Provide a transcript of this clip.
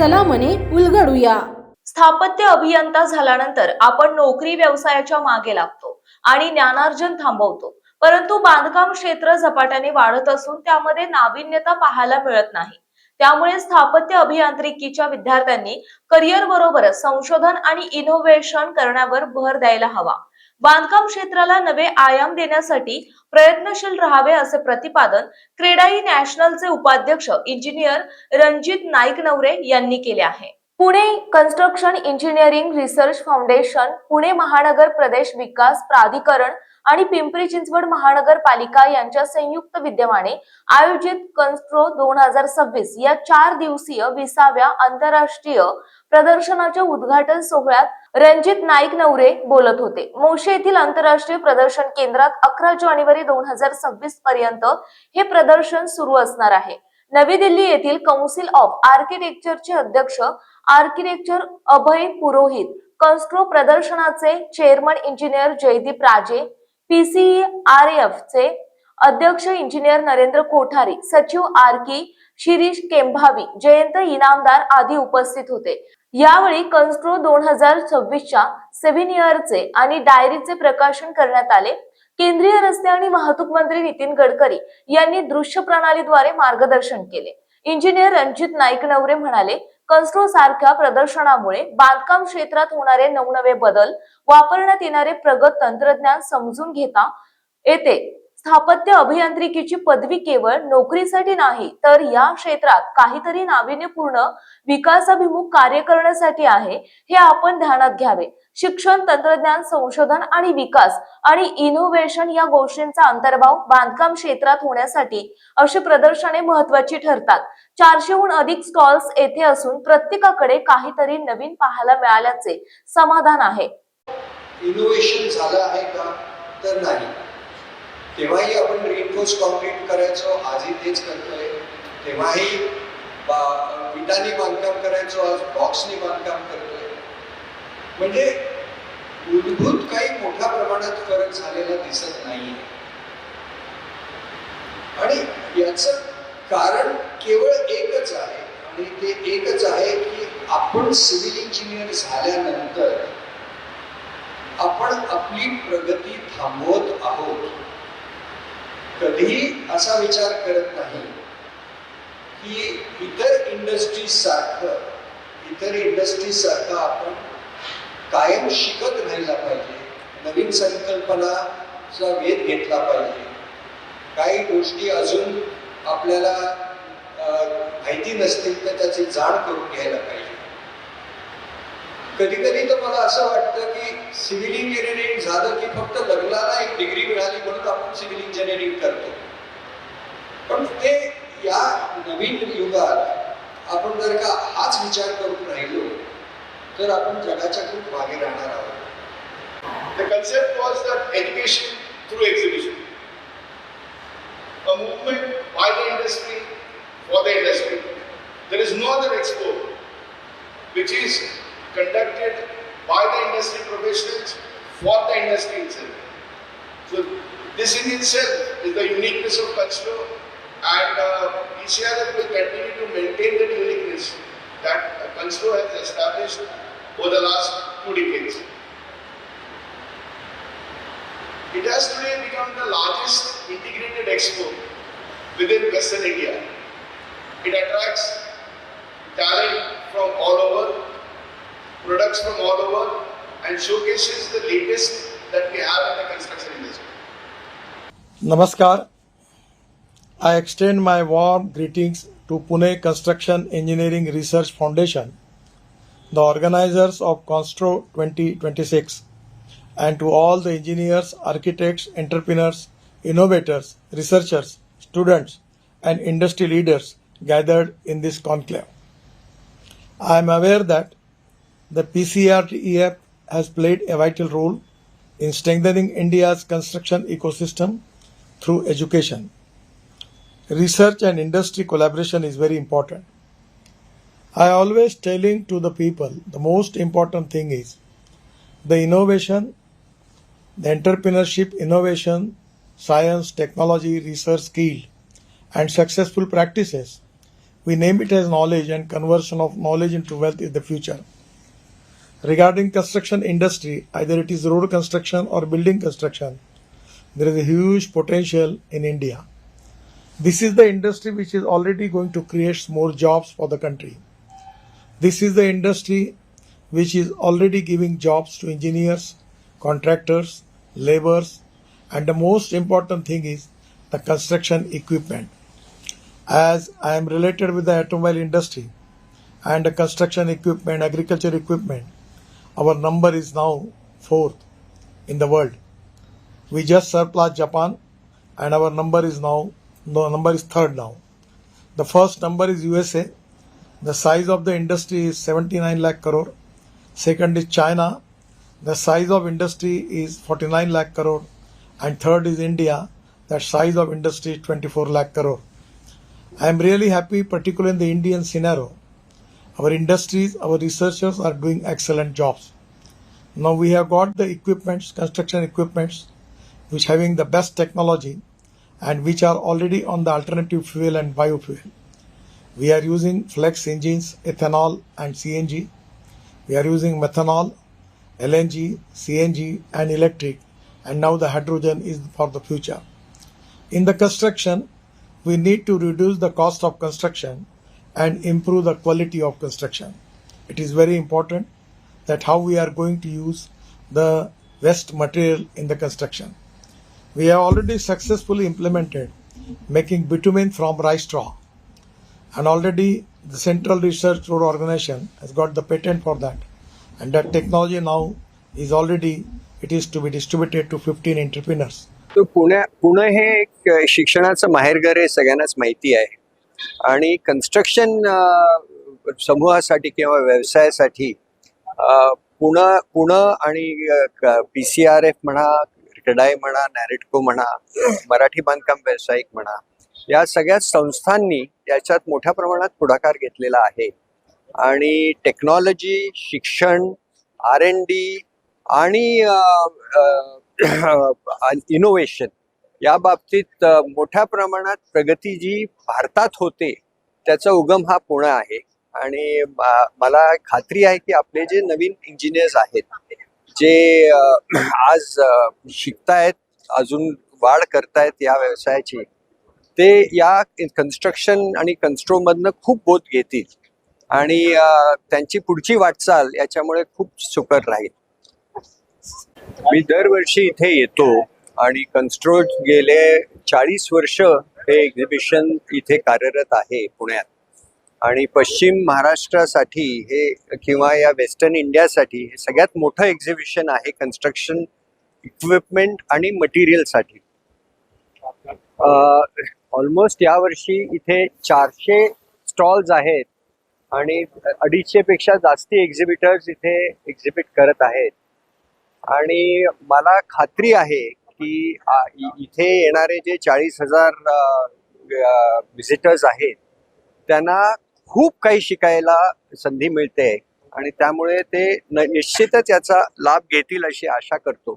चला मने उलगडूया. स्थापत्य अभियंता झाल्यानंतर आपण नोकरी व्यवसायाच्या मागे लागतो आणि ज्ञानार्जन थांबवतो. परंतु बांधकाम क्षेत्र झपाट्याने वाढत असून त्यामध्ये नाविन्यता पाहायला मिळत नाही. त्यामुळे स्थापत्य अभियांत्रिकीच्या विद्यार्थ्यांनी करिअर बरोबरच संशोधन आणि इनोव्हेशन करण्यावर भर द्यायला हवा. बांधकाम क्षेत्राला नवे आयाम देण्यासाठी प्रयत्नशील राहावे असे प्रतिपादन क्रेडाई नॅशनलचे उपाध्यक्ष इंजिनियर रणजित नाईक नवरे यांनी केले आहे. Pune construction engineering research foundation Pune महानगर प्रदेश विकास प्राधिकरण आणि पिंपरी चिंचवड महानगरपालिका यांच्या संयुक्त विद्यमाने आयोजित कन्स्ट्रो दोन हजार सव्वीस या चार दिवसीय विसाव्या आंतरराष्ट्रीय प्रदर्शनाच्या उद्घाटन सोहळ्यात रणजित नाईक नवरे बोलत होते. मोशे येथील आंतरराष्ट्रीय प्रदर्शन केंद्रात अकरा जानेवारी दोन हजार सव्वीस पर्यंत हे प्रदर्शन सुरू असणार आहे. नवी दिल्ली येथील कौन्सिल ऑफ आर्किटेक्चरचे अध्यक्ष आर्किटेक्चर अभय पुरोहित कन्स्ट्रो प्रदर्शनाचे chairman engineer Jaydeep Raje PCE R F चे अध्यक्ष इंजिनियर नरेंद्र कोठारी सचिव आरकी शिरीष केंभावी जयंत इनामदार आदी उपस्थित होते. यावेळी कन्स्ट्रो दोन हजार सव्वीसच्या सेव्हन इयरचे आणि डायरीचे प्रकाशन करण्यात आले. केंद्रीय रस्ते आणि वाहतूक मंत्री नितीन गडकरी यांनी दृश्य प्रणालीद्वारे मार्गदर्शन केले. इंजिनियर रणजित नाईक नवरे म्हणाले कन्स्ट्रो सारख्या प्रदर्शनामुळे बांधकाम क्षेत्रात होणारे नवनवे बदल वापरण्यात येणारे प्रगत तंत्रज्ञान समजून घेता येते. स्थापत्य अभियांत्रिकीची पदवी केवळ नोकरीसाठी नाही तर या क्षेत्रात काहीतरी नाविन्यपूर्ण विकासाभिमुख कार्य करण्यासाठी आहे हे आपण ध्यानात घ्यावे. शिक्षण तंत्रज्ञान संशोधन आणि विकास आणि इनोव्हेशन या गोष्टींचा अंतर्भाव बांधकाम क्षेत्रात होण्यासाठी अशी प्रदर्शने महत्वाची ठरतात. चारशेहून अधिक स्टॉल्स येथे असून प्रत्येकाकडे काहीतरी नवीन पाहायला मिळाल्याचे समाधान आहे. इनोव्हेशन झालं आहे का? तर नाही. तेव्हाही आपण रिइन्फोर्स कॉन्क्रीट करायचो आजही तेच करतोय. तेव्हाही बा- बांधकाम करायचो आज बॉक्सनी बांधकाम करतोय. म्हणजे मूलभूत काही मोठ्या प्रमाणात फरक झालेला दिसत नाहीये. आणि याच कारण केवळ एकच आहे आणि ते एकच आहे की आपण सिव्हिल इंजिनियर झाल्यानंतर आपण आपली प्रगती थांबवत आहोत. कधीही असा विचार करत नाही की इतर इंडस्ट्रीज सारखं इतर इंडस्ट्रीज सारखं आपण कायम शिकत राहिला पाहिजे. नवीन संकल्पनाचा वेध घेतला पाहिजे. काही गोष्टी अजून आपल्याला माहिती नसतील तर त्याची जाण करून घ्यायला पाहिजे. कधी कधी तर मला असं वाटतं की सिव्हिल इंजिनिअरिंग झालं की फक्त लग्नाला एक डिग्री मिळाली म्हणून तर आपण जगाच्या खूप मागे राहणार आहोत The concept was that education through exhibition. A movement by the industry for the industry. There is no other expo which is conducted by the industry professionals for the industry itself. So this in itself is the uniqueness of Constro and uh, ECRF will continue to maintain that uniqueness that uh, Constro has established over the last two decades. It has today become the largest integrated expo within Western India. It attracts talent from all over, products from all over, and showcases the latest that we have in the construction industry. Namaskar. I extend my warm greetings to Pune Construction Engineering Research Foundation, the organizers of Constro 2026, and to all the engineers, architects, entrepreneurs, innovators, researchers, students, and industry leaders gathered in this conclave. I am aware that the PCRTEF has played a vital role in strengthening India's construction ecosystem through education. Research and industry collaboration is very important. I always telling to the people the most important thing is the innovation, the entrepreneurship, innovation, science, technology, research, skill, and successful practices We name it as knowledge and conversion of knowledge into wealth is the future. Regarding construction industry, either it is road construction or building construction, there is a huge potential in India. This is the industry which is already going to create more jobs for the country. This is the industry which is already giving jobs to engineers, contractors, laborers, and the most important thing is the construction equipment. As I am related with the automobile industry and the construction equipment, agriculture equipment, our number is now fourth in the world. We just surpassed Japan, and our number is now no number is third now. The first number is USA. The size of the industry is 79 lakh crore. Second is China. The size of industry is 49 lakh crore. And third is India. The size of industry is 24 lakh crore. I am really happy, particularly in the Indian scenario. Our industries, our researchers are doing excellent jobs. Now we have got the equipments, construction equipments, which having the best technology and which are already on the alternative fuel and biofuel. We are using flex engines, ethanol and CNG. We are using methanol, LNG, CNG and electric and now the hydrogen is for the future. In the construction, we need to reduce the cost of construction and improve the quality of construction. It is very important that how we are going to use the waste material in the construction. We have already successfully implemented making bitumen from rice straw. And already the Central Research Road Organization has got the patent for that. And that technology now is already, it is to be distributed to 15 entrepreneurs. तो पुण्या पुणे हे एक शिक्षणाचं माहेरघर आहे सगळ्यांनाच माहिती आहे आणि कन्स्ट्रक्शन समूहासाठी किंवा व्यवसायासाठी अ, पुणे पुणे आणि पी सी आर एफ म्हणा क्रेडाय म्हणा नॅरेटको म्हणा मराठी बांधकाम व्यावसायिक म्हणा या सगळ्या संस्थांनी याच्यात मोठ्या प्रमाणात पुढाकार घेतलेला आहे. आणि टेक्नॉलॉजी शिक्षण आर एन डी आणि इनोव्हेशन या बाबतीत मोठ्या प्रमाणात प्रगती जी भारतात होते त्याचा उगम हा पुणे आहे. आणि मला खात्री आहे की आपले जे नवीन इंजिनियर्स आहेत जे आज शिकतायत अजून वाढ करतायत या व्यवसायाची ते या कन्स्ट्रक्शन आणि कन्स्ट्रोमधनं खूप बोध घेतील. आणि त्यांची पुढची वाटचाल याच्यामुळे खूप सुकर राहील. मी दरवर्षी इथे येतो आणि कन्स्ट्रो गेले चाळीस वर्ष हे एक्झिबिशन इथे कार्यरत आहे पुण्यात. आणि पश्चिम महाराष्ट्रासाठी हे किंवा या वेस्टर्न इंडियासाठी हे सगळ्यात मोठं एक्झिबिशन आहे कन्स्ट्रक्शन इक्विपमेंट आणि मटेरियलसाठी ऑलमोस्ट यावर्षी इथे चारशे स्टॉल्स आहेत आणि अडीचशे पेक्षा जास्ती एक्झिबिटर्स इथे एक्झिबिट करत आहेत. आणि मला खात्री आहे की इथे येणारे जे चाळीस हजार व्हिजिटर्स आहेत त्यांना खूप काही शिकायला संधी मिळते. आणि त्यामुळे ते निश्चितच याचा लाभ घेतील अशी आशा करतो.